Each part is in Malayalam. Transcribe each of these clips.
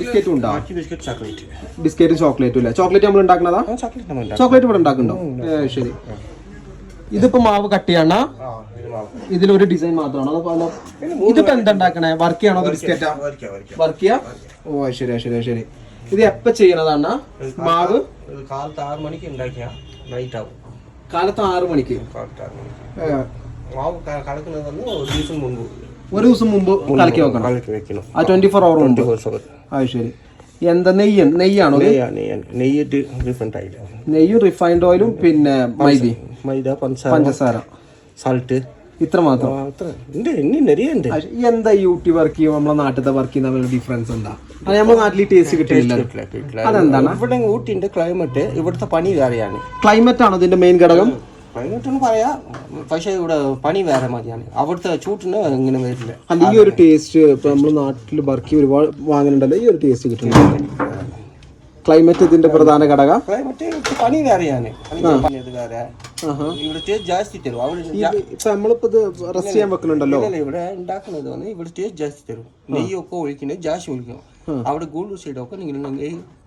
ബിസ്ക്കറ്റും ഉണ്ടോ? Biscuit chocolate. ഇല്ല? ചോക്ലേറ്റ് നമ്മൾ ഉണ്ടാക്കുന്നതാ? ചോക്ലേറ്റ് ഇവിടെ ഉണ്ടാക്കുന്നുണ്ടോ? ശരി. ഇതിപ്പോ മാവ് കട്ട് ചെയ്യണ ഇതിലൊരു ഡിസൈൻ മാത്രമാണോ? അതോ ഇതിപ്പോ എന്തുണ്ടാക്കണേ? വർക്ക് ചെയ്യണോ ബിസ്ക്കറ്റാ? വർക്ക് ചെയ്യാ ഓ ശരി ശരി ശരി. ഇത് എപ്പ ചെയ്യണതാണ്? മാവ്? കാലത്ത് ആറ് മണിക്ക് ഉണ്ടാക്കിയാ നൈറ്റ് ആവും. കാലത്ത് ആറ് മണിക്ക്? മാവ് കടക്കുന്നത് കലക്കുന്നത് ഒരു ദിവസം മുൻപ് ഒരു ദിവസം മുമ്പ് കലക്കി വെക്കണം. കലക്കി വെക്കണം. ആ ട്വന്റി ഫോർ അവർ ഉണ്ട് അത് ശരി. എന്താ നെയ്യ്? നെയ്യാണോ നെയ്യ് റിഫൈൻഡ് ആയില്ല? നെയ്യും റിഫൈൻഡ് ഓയിലും പിന്നെ മൈദ. മൈദ പഞ്ചസാര സാൾട്ട് ഇത്ര മാത്രം. എന്താ യൂട്യൂബ് വർക്ക് ചെയ്യും നമ്മളെ നാട്ടിലത്തെ വർക്ക് ചെയ്യുന്ന ഡിഫറൻസ് എന്താ അത് നമ്മുടെ നാട്ടിൽ ടേസ്റ്റ് കിട്ടില്ല. അതെന്താണ്? ഇവിടെ ഊട്ടിന്റെ ക്ലൈമറ്റ് ഇവിടുത്തെ പണി വേറെയാണ്. ക്ലൈമറ്റ് ആണോ ഇതിന്റെ മെയിൻ ഘടകം? എന്ന് പറയാ. പക്ഷേ ഇവിടെ പണി വേറെ മതിയാണ്. അവിടുത്തെ ചൂട്ടിന് ഇങ്ങനെ വരില്ല. അല്ല ഈ ഒരു ടേസ്റ്റ് ഇപ്പൊ നമ്മൾ നാട്ടിൽ ബർക്കി ഒരുപാട് വാങ്ങുന്നുണ്ടല്ലോ ഈ ഒരു ടേസ്റ്റ് കിട്ടുന്നുണ്ട്? ക്ലൈമറ്റ് ഇതിന്റെ പ്രധാന ഘടകം? ക്ലൈമറ്റ് പണി വേറെയാണ്. പനിക്ക് പനി അത് വേറെ. ഇവിടെ ടേസ്റ്റ് ജാസ്തി തരും. അവിടെ ജാ- ഇപ്പൊ നമ്മളിപ്പോ ഇത് റെസ്റ്റ് ചെയ്യാൻ വെക്കുന്നുണ്ടല്ലോ? ഇല്ലല്ല, ഇവിടെ ഉണ്ടാക്കുന്നത് വന്ന് ജാസ്തി തരും. നെയ്യൊക്കെ ഒഴിക്കുന്നത് ജാസ്തി അവിടെ ഗോൾഡ് സൈഡൊക്കെ നിങ്ങൾ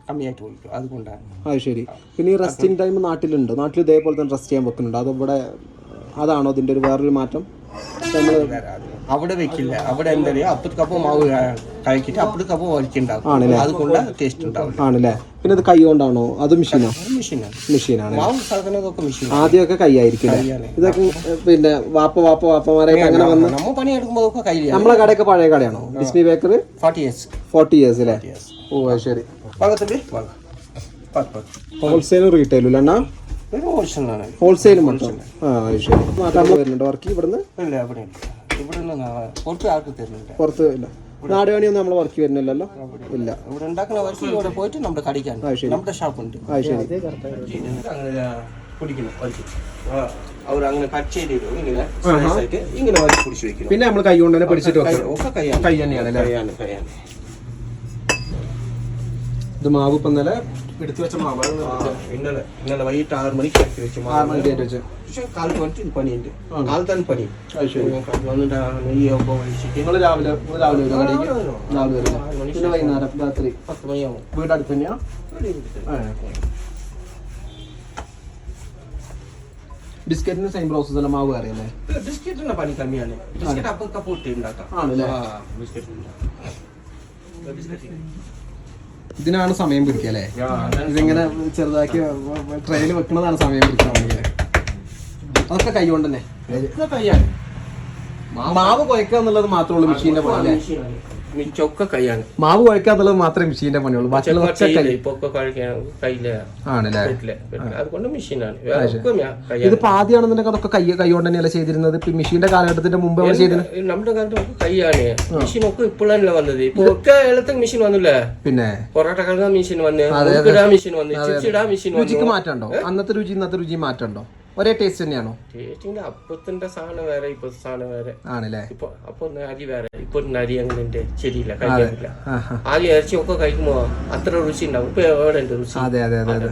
കമ്മിയായിട്ട് ഒഴിക്കും അതുകൊണ്ടാണ്. അത് ശരി. പിന്നെ ഈ റെസ്റ്റിംഗ് ടൈം നാട്ടിലുണ്ട്? നാട്ടിൽ ഇതേപോലെ തന്നെ റെസ്റ്റ് ചെയ്യാൻ വെക്കുന്നുണ്ട്? അത് ഇവിടെ അതാണോ അതിന്റെ ഒരു വേറൊരു മാറ്റം? അത്. അവിടെ വെക്കില്ല. അവിടെ എന്താ അപ്പത്തിക്കപ്പം മാവ് കഴിക്കിട്ട് അപ്പത്തിക്കപ്പം വലിക്കുണ്ടാവും അതുകൊണ്ട് ടേസ്റ്റ് ഉണ്ടാവും ആണല്ലേ? പിന്നെ ഇത് കൈ കൊണ്ടാണോ? അത് മെഷീനോ മെഷീനാണ് മെഷീനാണ് മാവ് മെഷീൻ ആദ്യമൊക്കെ കൈയായിരിക്കും ഇതൊക്കെ പിന്നെ വാപ്പ വാപ്പ വാപ്പമാരെ അങ്ങനെ വന്ന് നമ്മൾ പണി എടുക്കുമ്പോഴൊക്കെ കയ്യിലാണ് നമ്മളെ കടയൊക്കെ പഴയ കടയാണോ? ഡിസ്മി bakery forty years forty years അല്ലേ? ഓ അത് ശരി. ഹോൾസെയിലും റീറ്റെയിലും അല്ല ഹോൾസെയിലും മാത്രം ആ ശരി. വരുന്നുണ്ട് വർക്ക് ഇവിടുന്ന്? ഇല്ല ഇവിടെ പുറത്ത് ആർക്ക് തരുന്നില്ല. പുറത്ത് ഇല്ല. നാടുകാണിയൊന്നും നമ്മൾ വർക്ക് വരുന്നില്ലല്ലോ? ഇല്ല. ഇവിടെ ഉണ്ടാക്കുന്ന വർക്ക് ഇവിടെ പോയിട്ട് നമ്മുടെ കടിക്കാൻ. നമ്മുടെ ഷോപ്പ് ഉണ്ട്. അത് ശരി. കുടിക്കണം അവർ അങ്ങനെ കട്ട് ചെയ്തിടും. ഇങ്ങനെ പിന്നെ നമ്മൾ കൈ കൊണ്ട് തന്നെ പിടിച്ചിട്ട് കൈ തന്നെയാണ് കൈയാണ് കൈയാണ് ഇത് മാവ് ഇപ്പം ഇന്നലെ എടുത്തു വെച്ച മാവാണ്. ഇന്നലെ ഇന്നലെ വൈകിട്ട് ആറ് മണിക്ക് ഇറക്കി വെച്ചു ആറ് മണി ഡേറ്റ് വെച്ച്. പക്ഷേ കാലത്ത് വന്നിട്ട് ഇത് പണിയുണ്ട്. കാലത്താണ് പണി. വന്നിട്ട് നിങ്ങൾ രാവിലെ രാവിലെ വരും കടയിലേക്ക് രാവിലെ വരും പിന്നെ വൈകുന്നേരം രാത്രി? പത്ത് മണിയാവും. വീട് അടുത്ത് തന്നെയാ? ബിസ്ക്കറ്റിന് സെയിം പ്രോസസ് അല്ല മാവ് അറിയല്ലേ ബിസ്ക്കറ്റിന്റെ പണി കമ്മിയാണ്. ബിസ്ക്കറ്റ് അപ്പം കപ്പൂട്ടി ഉണ്ടാക്കാം. ആണല്ലേ? Biscuit biscuit. ഇതിനാണ് സമയം പിടിക്കുക അല്ലേ? ഇതിങ്ങനെ ചെറുതാക്കി ട്രെയിൽ വെക്കുന്നതാണ് സമയം പിടിക്കുക അതൊക്കെ കൈ കൊണ്ടന്നെ. കൈയാണ് മാവ് കുഴക്കുക എന്നുള്ളത് മാത്രമേ ഉള്ളൂ മെഷീന്റെ പണി മിച്ചൊക്കെ കൈയാണ്. മാവ് കുഴക്കുക എന്നുള്ളത് മാത്രമേ മെഷീന്റെ പണിയുള്ളൂ. വീട്ടിൽ അതുകൊണ്ട് മെഷീനാണ് ഇത് പാതിയാണെന്നുണ്ടെങ്കിൽ ഇതിപ്പോ ആദ്യമാണെന്നുണ്ടെങ്കിൽ അതൊക്കെ കൈ കൈകൊണ്ട് തന്നെയല്ലേ ചെയ്തിരുന്നത്? ഇപ്പൊ മെഷീന്റെ കാലഘട്ടത്തിന്റെ മുമ്പ് നമ്മൾ ചെയ്തിരുന്നത് നമ്മുടെ കാലത്ത് കൈയാണ് മെഷീൻ ഒക്കെ ഇപ്പോഴാണല്ലോ വന്നത്? ഇപ്പൊ ഒക്കെ എളുപ്പം മെഷീൻ വന്നില്ലേ? പിന്നെ? പൊറോട്ട കഴുകാൻ മെഷീൻ വന്ന് മെഷീൻ വന്ന് ചിപ്സ് മെഷീൻ രുചിക്ക് മാറ്റണ്ടോ അന്നത്തെ രുചി ഇന്നത്തെ രുചി മാറ്റമുണ്ടോ? ഒരേ ടേസ്റ്റ് തന്നെയാണോ? ടേസ്റ്റിന്റെ അപ്പത്തിന്റെ സാധനം വേറെ ഇപ്പൊ സാധനം വേറെ. ആണല്ലേ? ഇപ്പൊ അപ്പൊ അരി വേറെ. ഇപ്പൊ അരി അങ്ങനെ ശരിയില്ല കഴിക്കാനില്ല. ആദ്യം ഇറച്ചി ഒക്കെ കഴിക്കുമ്പോ അത്ര രുചി ഉണ്ടാവും. ഇപ്പൊ എവിടെ രുചി? അതെ അതെ അതെ അതെ.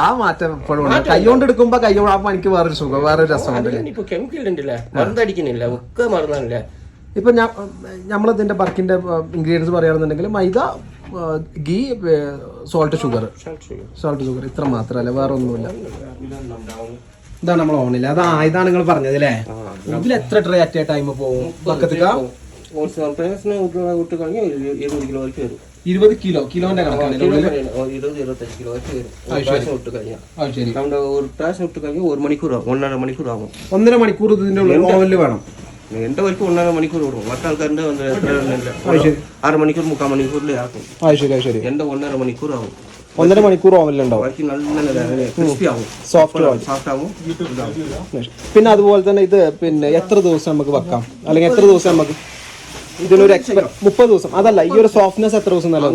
ആ മാറ്റം ഇപ്പോഴും കൈകൊണ്ട് കൈ കൊണ്ട് എടുക്കുമ്പോ കൈ കൊണ്ട് ആകുമ്പോ എനിക്ക് വേറൊരു സുഖം വേറൊരു രസമുണ്ട് അതിന് ഇപ്പൊ കെമിക്കൽ ഉണ്ടല്ലേ? മരുന്നടിക്കുന്നില്ല ഒക്കെ മറന്നല്ലേ ഇപ്പൊ ഞാൻ നമ്മളിതിന്റെ ബർക്കിന്റെ ഇൻഗ്രീഡിയൻസ് പറയുകയാണെന്നുണ്ടെങ്കിൽ maida ghee salt sugar salt sugar ഇത്ര മാത്രമല്ല വേറെ ഒന്നുമില്ല. ഇതാണ് നമ്മൾ ഓണില്ല അത് ആയതാണ് നിങ്ങൾ പറഞ്ഞത് അല്ലേ ഇതിൽ എത്ര ട്രേ അറ്റ് എ ടൈം പോകും ഇരുപത് കിലോ കിലോന്റെ കണക്കാണ് ഒന്നര മണിക്കൂർ ആകും ഒന്നര മണിക്കൂർ ഇതിന്റെ ഉള്ളിൽ വേണം. എന്റെ വർക്ക് ഒന്നര മണിക്കൂർ കൊടുക്കും മറ്റാൾക്കാരുടെ ആറ് മണിക്കൂർ മുക്കാൽ മണിക്കൂറിൽ ആക്കും. എന്റെ ഒന്നര മണിക്കൂർ ആവും. ഒന്നര മണിക്കൂർ ഓവനിലുണ്ടാവും സോഫ്റ്റ് ആവും. പിന്നെ അതുപോലെ തന്നെ ഇത് പിന്നെ എത്ര ദിവസം നമുക്ക് വെക്കാം അല്ലെങ്കിൽ എത്ര ദിവസം നമുക്ക് ഇതിനൊരു മുപ്പത് ദിവസം അതല്ല ഈ ഒരു സോഫ്റ്റ്നെസ് എത്ര ദിവസം നല്ല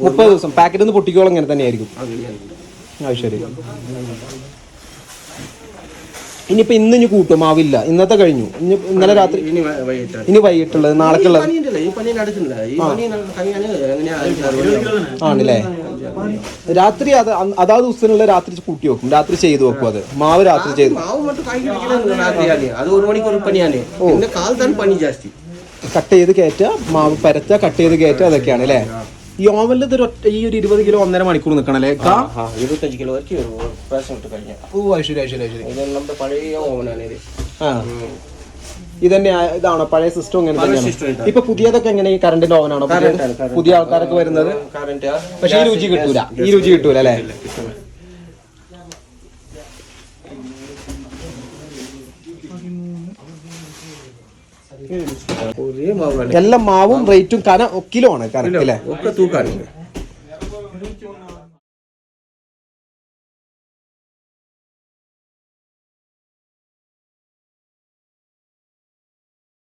മുപ്പത് ദിവസം പാക്കറ്റ് നിന്ന് പൊട്ടിക്കോളം ഇങ്ങനെ തന്നെയായിരിക്കും ആ ശരി ഇനിയിപ്പോ ഇന്ന് ഇനി കൂട്ടും ആവില്ല ഇന്നത്തെ കഴിഞ്ഞു ഇനി ഇന്നലെ രാത്രി ഇനി വൈകിട്ടുള്ളത് നാളേക്കുള്ളത്. ആണല്ലേ രാത്രി അത് അന്ന് അതാ ദിവസത്തിനുള്ള രാത്രി കൂട്ടി വെക്കും രാത്രി ചെയ്തു വെക്കും അത് മാവ് രാത്രി ചെയ്തു മാവ് மட்டும் காய் கிடைக்கிறது ராத்திரியாலே அது ஒரு மணிக்கு ஒரு பனியானே இந்த கால் தான் பனி ஜாஸ்தி കട്ട് ചെയ്ത് കയറ്റുക മാവ് പരത്തുക കട്ട് ചെയ്ത് കയറ്റുക അതൊക്കെയാണ് അല്ലേ ഈ ഓവനിൽ ഇതൊരു ഒറ്റ ഈ ഒരു ഇരുപത് കിലോ ഒന്നര മണിക്കൂർ നിൽക്കണം അല്ലേ കാ ആ ഇരുപത്തഞ്ച് കിലോ വരയ്ക്ക് വരും പ്രാവശ്യം ഇട്ട് കഴിഞ്ഞാൽ ഓ ശരി ശരി ശരി ഇത് നമ്മുടെ പഴയ ഓവനാണ് ഇത് ആ ഇതന്നെ ഇതാണോ? പഴയ സിസ്റ്റം ഇങ്ങനെ തന്നെയാണ്. ഇപ്പൊ പുതിയതൊക്കെ എങ്ങനെ ഈ കറണ്ടിന്റെ ഓവനാണോ പുതിയത്? Current ആണ്. പുതിയ ആൾക്കാരൊക്കെ വരുന്നത്? പക്ഷെ ഈ രുചി കിട്ടൂല. ഈ രുചി കിട്ടൂല അല്ലേ? എല്ലാ മാവാണ്. എല്ലാം മാവും റേറ്റും കന കിലോ ആണ് കറക്റ്റ് അല്ലേ? ഒക്കെ തൂക്കാണ്